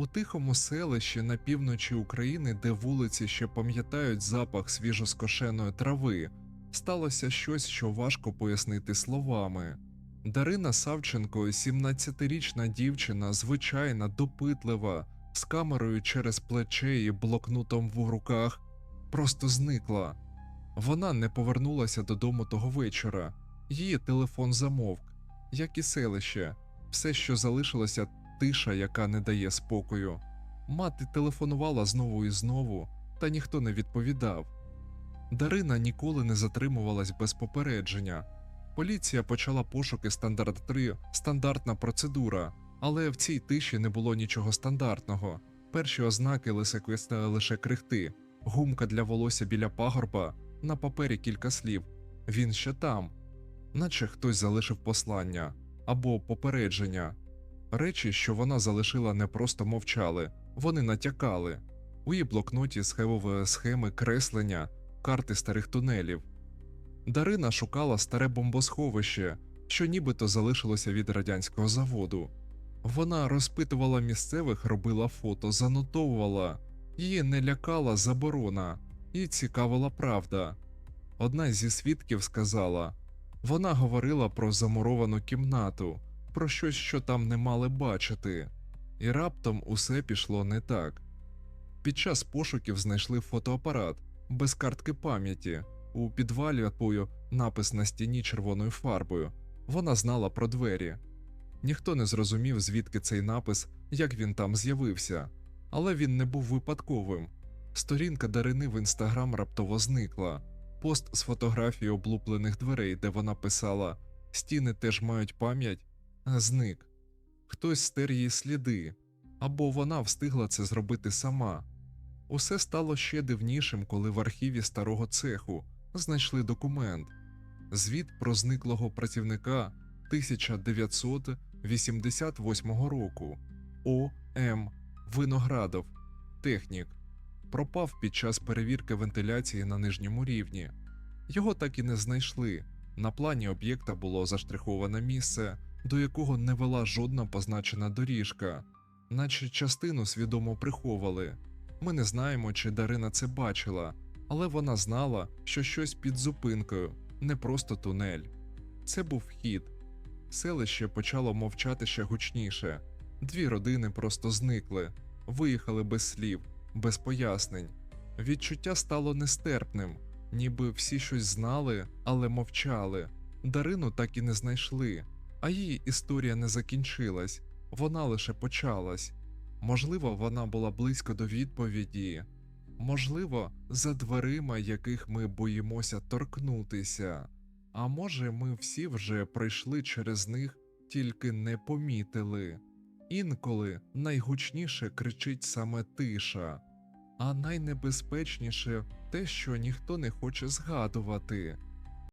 У тихому селищі на півночі України, де вулиці ще пам'ятають запах свіжоскошеної трави, сталося щось, що важко пояснити словами. Дарина Савченко, 17-річна дівчина, звичайна, допитлива, з камерою через плече і блокнотом в руках, просто зникла. Вона не повернулася додому того вечора. Її телефон замовк, як і селище, все, що залишилося, тиша, яка не дає спокою. Мати телефонувала знову і знову, та ніхто не відповідав. Дарина ніколи не затримувалась без попередження. Поліція почала пошуки стандарт 3 стандартна процедура, але в цій тиші не було нічого стандартного. Перші ознаки лисеквіста лише крихти, гумка для волосся біля пагорба, на папері кілька слів. Він ще там, наче хтось залишив послання або попередження. Речі, що вона залишила, не просто мовчали, вони натякали. У її блокноті схемові схеми креслення, карти старих тунелів. Дарина шукала старе бомбосховище, що нібито залишилося від радянського заводу. Вона розпитувала місцевих, робила фото, занотовувала, її не лякала заборона, її цікавила правда. Одна зі свідків сказала вона говорила про замуровану кімнату, про щось, що там не мали бачити, і раптом усе пішло не так. Під час пошуків знайшли фотоапарат без картки пам'яті, у підвалі апою напис на стіні червоною фарбою. Вона знала про двері. Ніхто не зрозумів, звідки цей напис, як він там з'явився, але він не був випадковим. Сторінка Дарини в інстаграм раптово зникла. Пост з фотографією облуплених дверей, де вона писала Стіни теж мають пам'ять, зник. Хтось стер її сліди, або вона встигла це зробити сама. Усе стало ще дивнішим, коли в архіві старого цеху знайшли документ звіт про зниклого працівника 1988 року О. М. Виноградов, технік, пропав під час перевірки вентиляції на нижньому рівні. Його так і не знайшли. На плані об'єкта було заштриховане місце, до якого не вела жодна позначена доріжка, наче частину свідомо приховали. Ми не знаємо, чи Дарина це бачила, але вона знала, що щось під зупинкою, не просто тунель. Це був вхід. Селище почало мовчати ще гучніше. Дві родини просто зникли, виїхали без слів, без пояснень. Відчуття стало нестерпним, ніби всі щось знали, але мовчали. Дарину так і не знайшли, а її історія не закінчилась, вона лише почалась. Можливо, вона була близько до відповіді, можливо, за дверима, яких ми боїмося торкнутися. А може, ми всі вже пройшли через них, тільки не помітили. Інколи найгучніше кричить саме тиша, а найнебезпечніше те, що ніхто не хоче згадувати.